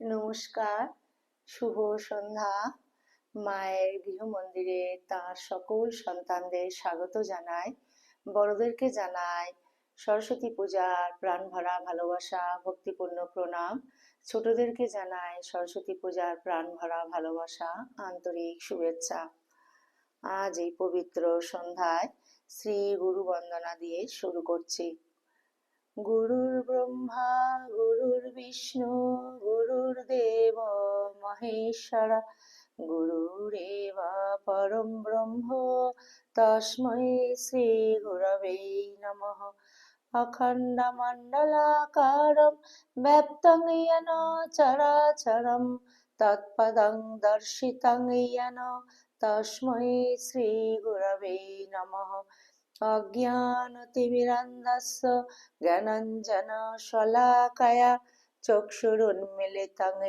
নমস্কার, শুভ সন্ধ্যা। মায়ের গৃহমন্দিরে তার সকল সন্তানদের স্বাগত জানায় বড়দেরকে জানায় সরস্বতী পূজার প্রাণ ভরা ভালোবাসা, ভক্তিপূর্ণ প্রণাম। ছোটদেরকে জানায় সরস্বতী পূজার প্রাণ ভরা ভালোবাসা, আন্তরিক শুভেচ্ছা। আজ এই পবিত্র সন্ধ্যায় শ্রী গুরু বন্দনা দিয়ে শুরু করছি। গুরুর ব্রহ্মা, গুরুর বিষ্ণু গুরুর্দেব মহেশ্বর। গুরুরেব পরম ব্রহ্ম, তস্মৈ শ্রী গুরবে নম। অখণ্ডমণ্ডলাকারম ব্যাপ্তং ইয়ন চরাচরম, তৎপদং দর্শিতং ইয়ন তস্মৈ শ্রী গুরবে নম। অজ্ঞানতিমিরান্দস্য জ্ঞানঞ্জন শলাকয়া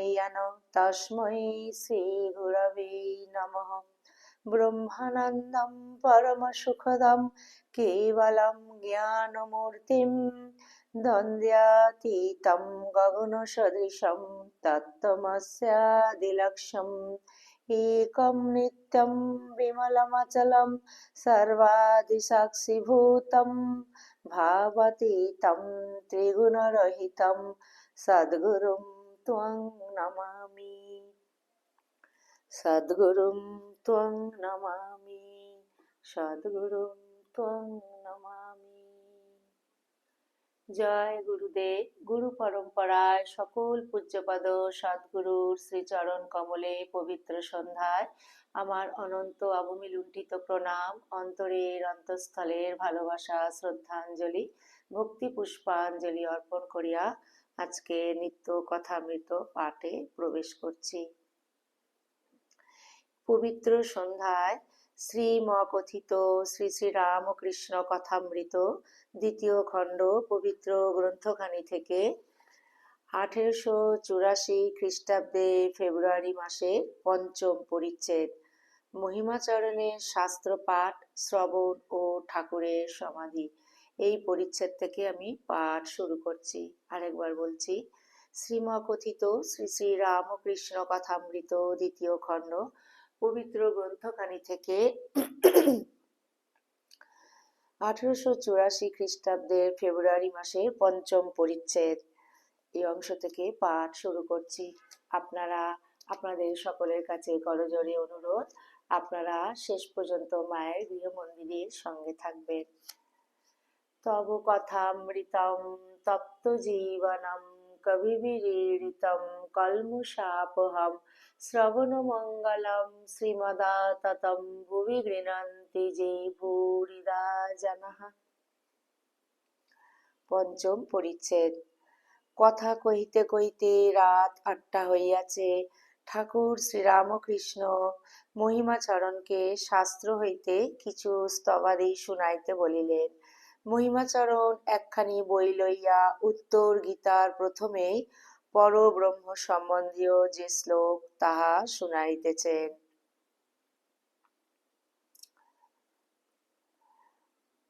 येन तस्मै श्रीगुरवे नमः ब्रह्मानन्दं परमसुखदं केवलं ज्ञानमूर्तिं द्वन्द्वातीतं गगनसदृशं तत्त्वमस्यादिलक्ष्यम् एकं नित्यं विमलमचलं सर्वादिसाक्षिभूतं भावतीतं त्रिगुणरहितं सद्गुरुं त्वं नमामि सद्गुरुं त्वं नमामि সদ্গুরুং ত্বং নমামি জয় গুরুদেব গুরু পরম্পরায় সকল পূজ্যপদ সদ্গুরুর শ্রীচরণ কমলে পবিত্র সন্ধ্যায় আমার অনন্ত অবমি লুণ্ঠিত প্রণাম অন্তরের অন্তঃস্থলের ভালোবাসা শ্রদ্ধাঞ্জলি ভক্তি পুষ্পাঞ্জলি অর্পণ করিয়া আজকে নিত্য কথামৃত পাঠে প্রবেশ করছি। পবিত্র সন্ধ্যায় শ্রীমকথিত শ্রী শ্রী রামকৃষ্ণ কথামৃত, দ্বিতীয় খণ্ড পবিত্র গ্রন্থখানি থেকে আঠেরোশো চুরাশি খ্রিস্টাব্দে ফেব্রুয়ারি মাসে পঞ্চম পরিচ্ছেদ। মহিমাচরণের শাস্ত্র পাঠ শ্রবণ ও ঠাকুরের সমাধি। এই পরিচ্ছেদ থেকে আমি পাঠ শুরু করছি। আরেকবার বলছি, শ্রীমকথিত শ্রী শ্রী রামকৃষ্ণ কথামৃত দ্বিতীয় খণ্ড, পবিত্র গ্রন্থখানি থেকে আঠারোশো চুরাশি খ্রিস্টাব্দের ফেব্রুয়ারি মাসের পঞ্চম পরিচ্ছেদ। এই অংশ থেকে পাঠ শুরু করছি। আপনারা, আপনাদের সকলের কাছে করজোরে অনুরোধ, আপনারা শেষ পর্যন্ত মায়ের গৃহ মন্দিরের সঙ্গে থাকবেন। তব কথামৃতম তপ্ত জীবনম কবিবিড়িতম কলমুষাপহম শ্রবণমঙ্গলম শ্রীমদাততম ভুবি গৃণন্তি যে ভূরিদা জানাহ পঞ্চম পরিচ্ছেদ। কথা কহিতে কহিতে রাত আটটা হইয়াছে। ঠাকুর শ্রীরামকৃষ্ণ মহিমাচরণকে শাস্ত্র হইতে কিছু স্তবাদি শুনাইতে বলিলেন। মহিমাচরণ একখানি বই লইয়া উত্তর গীতার প্রথমেই পরব্রহ্ম সম্বন্ধীয় যে শ্লোক তাহা শুনাইতেছেন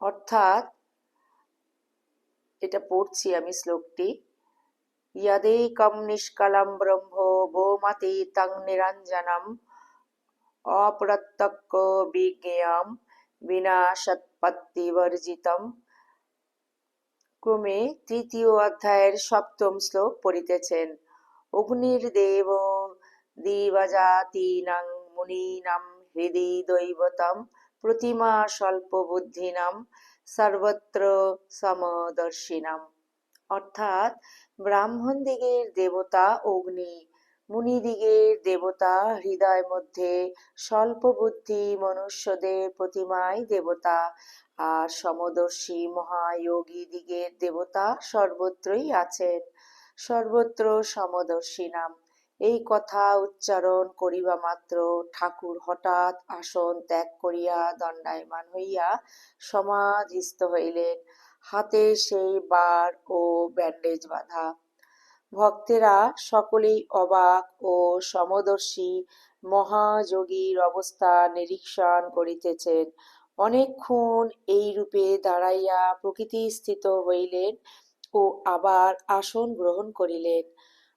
অর্থাৎ এটা পড়ছি আমি শ্লোকটি। ইয়াদেকম নিষ্কালাম ব্রহ্ম বোমাতি তং নিরঞ্জনম অপ্রত্যক্ষ বিজ্ঞেয়ম বিনাশৎপত্তিবর্জিতম ক্রমে তৃতীয় অধ্যায়ের সপ্তম শ্লোক পড়িতেছেন। অগ্নির দেব দিবজাতীনাং মুনীনাম হৃদি দৈবতম প্রতিমা স্বল্প বুদ্ধিনাম সর্বত্র সমদর্শিনাম। অর্থাৎ ব্রাহ্মণ দিগের দেবতা অগ্নি মুনিদিগের দেবতা হৃদয় মধ্যে স্বল্প বুদ্ধি মনুষ্যদের প্রতিমায় দেবতা, আর সমদর্শী মহায়োগী দিগের দেবতা সর্বত্রই আছেন। সর্বত্র সমদর্শী নাম। এই কথা উচ্চারণ করিবা মাত্র ঠাকুর হঠাৎ আসন ত্যাগ করিয়া দণ্ডায়মান হইয়া সমাধিস্থ হইলেন। হাতে সেই বার ও ব্যান্ডেজ বাঁধা। ভক্তেরা সকলেই অবাক ও সমদর্শী মহাযোগীর অবস্থা নিরীক্ষণ করিতেছেন। অনেকক্ষণ এই রূপে দাঁড়াইয়া প্রকৃতিস্থিত হইলেন ও আবার আসন গ্রহণ করিলেন।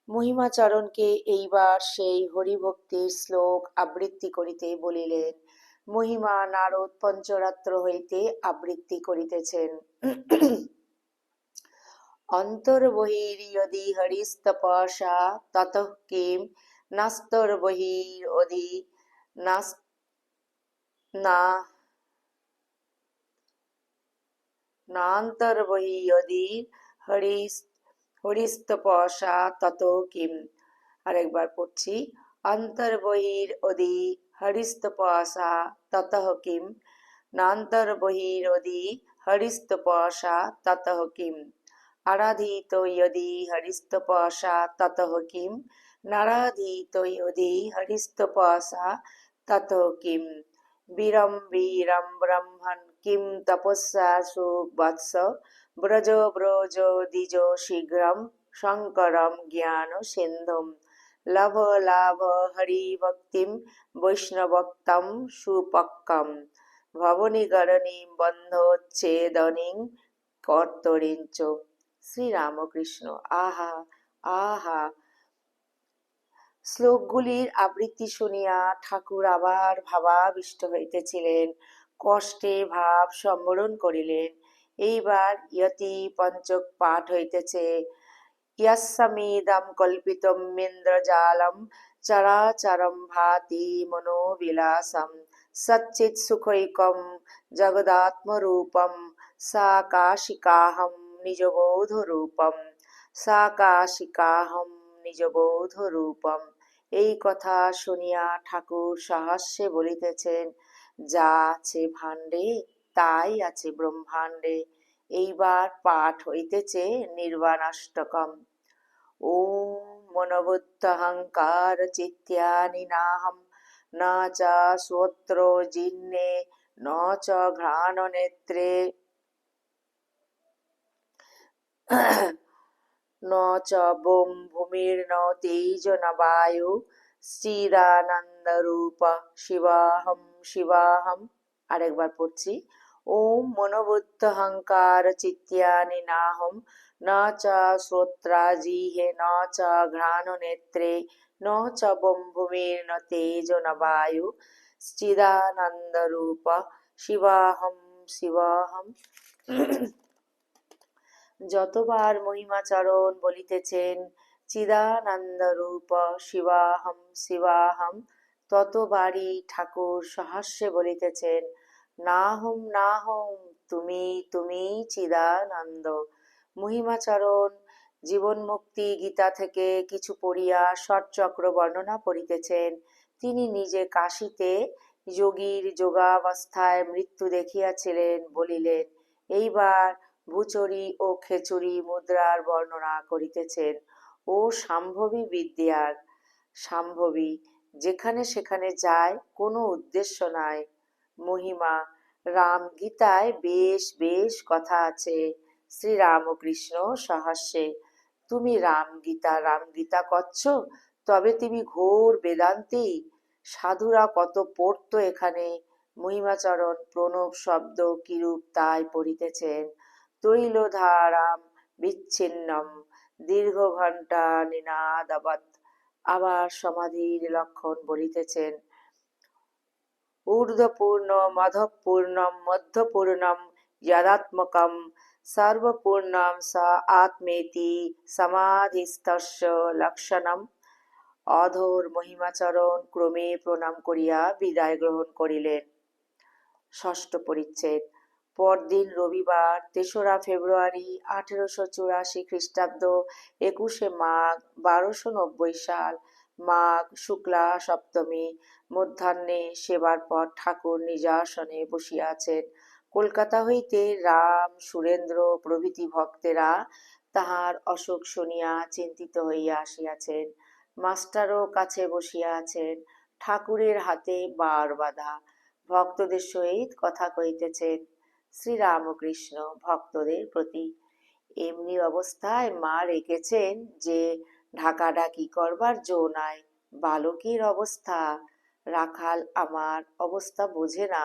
মহিমাচরণকে এইবার সেই হরিভক্তির শ্লোক আবৃত্তি করিতে বলিলেন। মহিমা নারদ পঞ্চরাত্র হইতে আবৃত্তি করিতেছেন। অন্তর্বহির্যদি হরিস্তপসা ততঃ কিম নাস্তর্বহিরধি নাস, না নান্তর্বহিয়দি হরিস হরিস্তপসা তত কিম। আরেকবার পড়ছি। অন্তর্বহির অদি হরিস্তপসা ততঃ কিম। নান্তর্বহির অদি হরিস্তপসা ততঃ কিম। আরাধিত ইয়দি হরিস্তপসা ততঃ কিম নারাধিত ইয়দি হরিস্তপসা ততঃ কিম বীরম বীরম ব্রহ্মণ কিম তপস্যা সুবৎস ব্রজ ব্রজ দ্বিজ শীঘ্রম শঙ্করম জ্ঞান সিন্ধুম লভ লাভ হরিভক্তিম বৈষ্ণবক্তম সুপক্কম ভবনিগরণীম বন্ধোচ্ছেদনীং কর্তরিঞ্চ শ্রীরামকৃষ্ণ। আহা আহা। শ্লোকগুলির আবৃত্তি শুনিয়া ঠাকুর আবার ভাবাবিষ্ট হইতেছিলেন, কষ্টে ভাব সম্বরণ করিলেন। এইবার ইয়তি পঞ্চক পাঠ হইতেছে চরাচরম ভাতি মনোবিলাসম সচ্চিৎ সুখৈকম জগদাত্মরূপম সাকাশিকাহম। নিজবোধরূপম সাকাশিকাহম নিজবোধরূপম এই কথা শুনিয়া ঠাকুর সাহস্যে বলিতেছেন, যা আছে ভাণ্ডে, তাই আছে ব্রহ্মাণ্ডে। এইবার পাঠ হইতেছে নির্বাণাষ্টকম। ওম মনোবুদ্ধহংকার চিত্যানি নাহম ন চ শ্রোত্র জিন্নে, ন চ ঘ্রাণ নেত্রে। ন চ বোম ভূমির ন তেজ ন বায়ু চিদানন্দরূপ শিবাহম শিবাহম আরেকবার পড়ছি ওম মনোবুদ্ধহংকার চিত্যানি নাহম ন চ শ্রোত্রাজিহে ন চ ঘ্রাণ নেত্রে ন চ ভূমির ন তেজ ন বায়ু চিদানন্দরূপ শিবাহম শিবাহম যতবার মহিমাচরণ বলিতেছেন, চিদানন্দরূপ শিবাহম শিবাহম, ততবারই ঠাকুর সহাস্যে বলিতেছেন না হোম না হোম তুমি তুমি চিদানন্দ, মহিমাচরণ জীবন মুক্তি গীতা থেকে কিছু পড়িয়া ষটচক্র বর্ণনা করিতেছেন। তিনি নিজে কাশিতে যোগীর যোগাবস্থায় মৃত্যু দেখিয়াছিলেন বলিলেন, এইবার ভূচরি ও খেচুরি মুদ্রার বর্ণনা করিতেছেন। ও সাম্ভবী বিদ্যার সাম্ভবী, যেখানে সেখানে যায়, কোনো উদ্দেশ্য নাই। মহিমা, রাম গীতায় বেশ বেশ কথা আছে, শ্রীরামকৃষ্ণ সহাস্যে। তুমি রাম গীতা রাম গীতা করছ, তবে তুমি ঘোর বেদান্তি। সাধুরা কত পড়ত এখানে। মহিমাচরণ, প্রণব শব্দ কিরূপ তাই পড়িতেছেন। তৈলধারাম বিচ্ছিন্নম, দীর্ঘ ঘণ্টা নিনাদাবৎ। আবার সমাধির লক্ষণ বলিতেছেন ঊর্ধ্বপূর্ণ মধপূর্ণম মধ্যপূর্ণম, যদাত্মকম, সর্বপূর্ণম স আত্মেতি সমাধিস্থস্য লক্ষণম। অধর মহিমাচরণ ক্রমে প্রণাম করিয়া বিদায় গ্রহণ করিলেন। ষষ্ঠ পরিচ্ছেদ পরদিন রবিবার, তেসরা ফেব্রুয়ারি আঠেরোশো চুরাশি খ্রিস্টাব্দ, একুশে মাঘ বারোশো নব্বই সাল, মাঘ শুক্লা সপ্তমী। মধ্যাহ্নে সেবার পর ঠাকুর নিজাসনে বসিয়াছেন। কলকাতা হইতে রাম, সুরেন্দ্র প্রভৃতি ভক্তেরা তাহার অসুখ শুনিয়া চিন্তিত হইয়া আসিয়াছেন। মাস্টারও কাছে বসিয়া আছেন ঠাকুরের হাতে বার বাঁধা। ভক্তদের সহিত কথা কইতেছেন শ্রীরামকৃষ্ণ ভক্তদের প্রতি এমনি অবস্থায় মা রেখেছেন যে ঢাকাঢাকি করবার জো নাই, বালকের অবস্থা। রাখাল, আমার অবস্থা বোঝে না।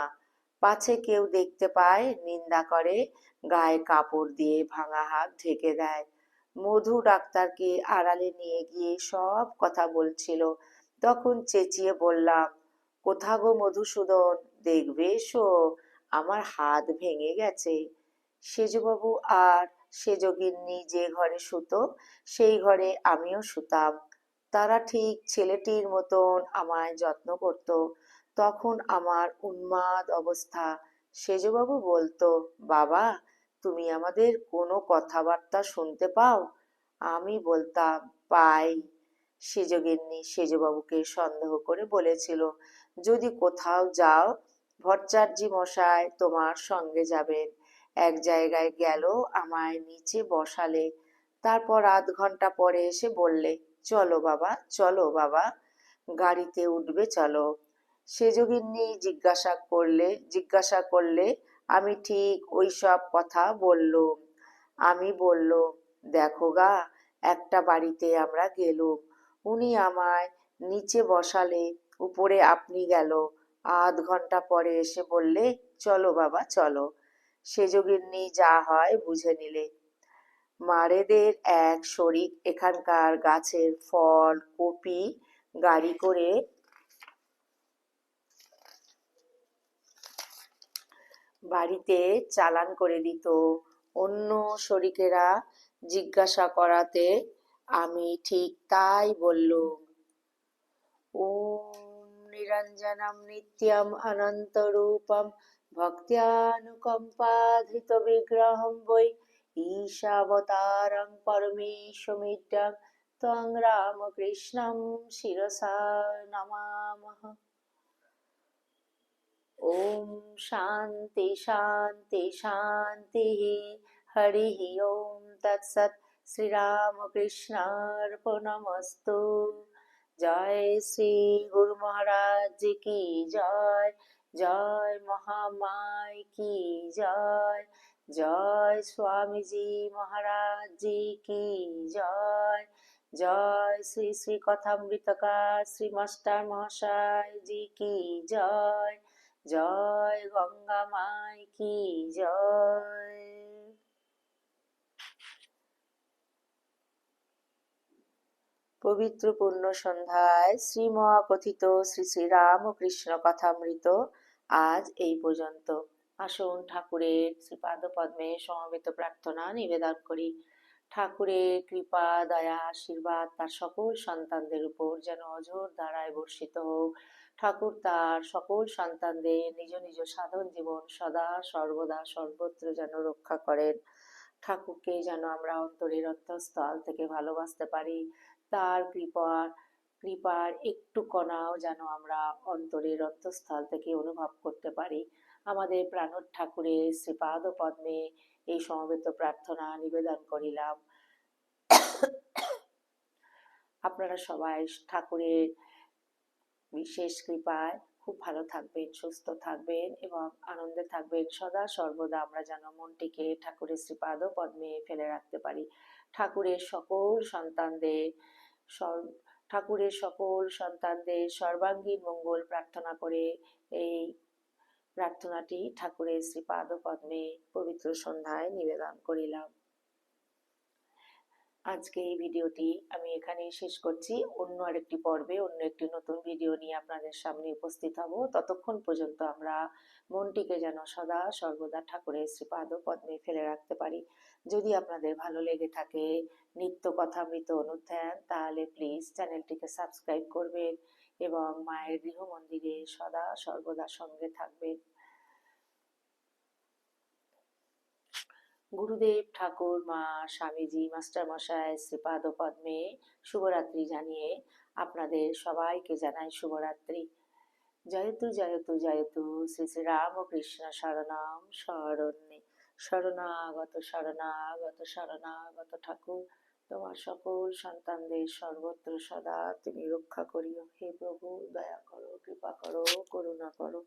পাছে কেউ দেখতে পায়, নিন্দা করে, গায়ে কাপড় দিয়ে ভাঙা হাত ঢেকে দেয়। মধু ডাক্তারকে আড়ালে নিয়ে গিয়ে সব কথা বলছিল। তখন চেঁচিয়ে বললাম কোথা গো মধুসূদন, দেখবে এসো আমার হাত ভেঙে গেছে। সেজবাবু আর সেজগিন্নি যে ঘরে শুতো, সেই ঘরে আমিও শুতাম। তারা ঠিক ছেলেটির মতন আমায় যত্ন করত। তখন আমার উন্মাদ অবস্থা। সেজবাবু বলতো, বাবা, তুমি আমাদের কোনো কথাবার্তা শুনতে পাও? আমি বলতাম, পাই। সেজগিন্নি সেজবাবুকে সন্দেহ করে বলেছিল, যদি কোথাও যাও ভট্টাচার্যি মশাই তোমার সঙ্গে যাবেন। এক জায়গায় গেল, আমায় নিচে বসালে। তারপর আধ ঘণ্টা পরে এসে বললে, চলো বাবা চলো বাবা। গাড়িতে উঠবে, চলো। সেজগিন্নি জিজ্ঞাসা করলে জিজ্ঞাসা করলে, আমি ঠিক ওই সব কথা বললুম। আমি বললুম দেখো গা, একটা বাড়িতে আমরা গেলুম। উনি আমায় নিচে বসালে, উপরে আপনি গেল। আধ ঘণ্টা পরে এসে বললে, চলো বাবা, চলো। সেজগিন্নি যা হয় বুঝে নিলে। মারেদের এক শরিক এখানকার গাছের ফল, কপি, গাড়ি করে বাড়িতে চালান করে দিত। অন্য শরিকেরা জিজ্ঞাসা করাতে, আমি ঠিক তাই বললুম। ওম নিরঞ্জনম নিত্যম অনন্তরূপম ভক্ত্যানুকম্পাধৃতবিগ্রহম বৈ ঈশাবতারং পরমেশমিড্ডং ত্বং রামকৃষ্ণম শিরসা নমামহ ওম শান্তি শান্তি শান্তি হরি ওম তৎসৎ শ্রীরামকৃষ্ণার্পণমস্তু জয় শ্রী গুরু মহারাজ কি জয়? জয় মহামায় কি জয়? জয় স্বামীজি মহারাজ কি জয়? জয় শ্রী শ্রী কথামৃতকার শ্রী মাস্টার মহাশয় জি কি জয়? জয় গঙ্গা মায় কি জয়? পবিত্র পূর্ণ সন্ধ্যায় শ্রী মহাকথিত শ্রী শ্রী রামকৃষ্ণ কথামৃত আজ এই পর্যন্ত। আসুন ঠাকুরের শ্রীপাদ পদ্মে সমবেত প্রার্থনা নিবেদন করি। ঠাকুরের কৃপা, দয়া, আশীর্বাদ তার সকল সন্তানদের উপর যেন অজর দ্বারায় বর্ষিত হোক। ঠাকুর তার সকল সন্তানদের নিজ নিজ সাধন জীবন সদা সর্বদা সর্বত্র যেন রক্ষা করেন। ঠাকুরকে যেন আমরা অন্তরের অন্তঃস্থল থেকে ভালোবাসতে পারি। তার কৃপার কৃপার একটু কণাও যেন আমরা অন্তরের অন্তঃস্থল থেকে অনুভব করতে পারি। আমাদের প্রাণ ঠাকুরের শ্রীপাদ পদ্মে এই সমবেত প্রার্থনা নিবেদন করিলাম। আপনারা সবাই ঠাকুরের বিশেষ কৃপায় খুব ভালো থাকবেন, সুস্থ থাকবেন এবং আনন্দে থাকবেন। সদা সর্বদা আমরা যেন মনটিকে ঠাকুরের শ্রীপাদ পদ্মে ফেলে রাখতে পারি। ঠাকুরের সকল সন্তানদের ঠাকুরের সকল সন্তানদের সর্বাঙ্গীন মঙ্গল প্রার্থনা করে এই প্রার্থনাটি ঠাকুরের শ্রীপাদ পদ্মে পবিত্র সন্ধ্যায় নিবেদন করিলাম। আজকে এই ভিডিওটি আমি এখানে শেষ করছি। অন্য আরেকটি পর্বে, অন্য একটি নতুন ভিডিও নিয়ে আপনাদের সামনে উপস্থিত হব। ততক্ষণ পর্যন্ত আমরা মনটিকে যেন সদা সর্বদা ঠাকুরের শ্রীপাদ পদ্মে ফেলে রাখতে পারি। যদি আপনাদের ভালো লেগে থাকে নিত্য কথামৃত অনুধ্যান, তাহলে প্লিজ চ্যানেলটিকে সাবস্ক্রাইব করবেন এবং মায়ের গৃহ মন্দিরে সদা সর্বদা সঙ্গে থাকবেন। গুরুদেব ঠাকুর, মা, স্বামীজি, মাস্টার মশাই, শ্রীপাদ পদ্মে শুভরাত্রি জানিয়ে আপনাদের সবাইকে জানাই শুভরাত্রি। জয়তু জয়তু জয়তু, শ্রী শ্রী রামকৃষ্ণ শরণাম শরণ্যে। শরণাগত শরণাগত শরণাগত ঠাকুর, তোমার সকল সন্তানদের সর্বত্র সদা তুমি রক্ষা করিও। হে প্রভু, দয়া করো, কৃপা করো, করুণা করো।